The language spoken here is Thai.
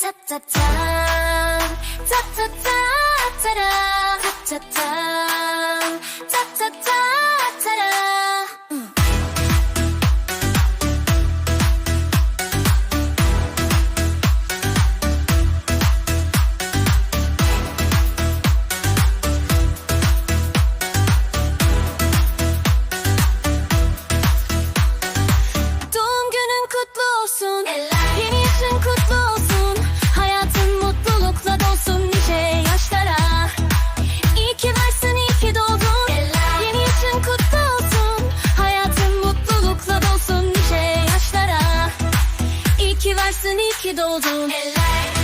จับจับจับจับจับ varsın iyi ki doğdun. Eller.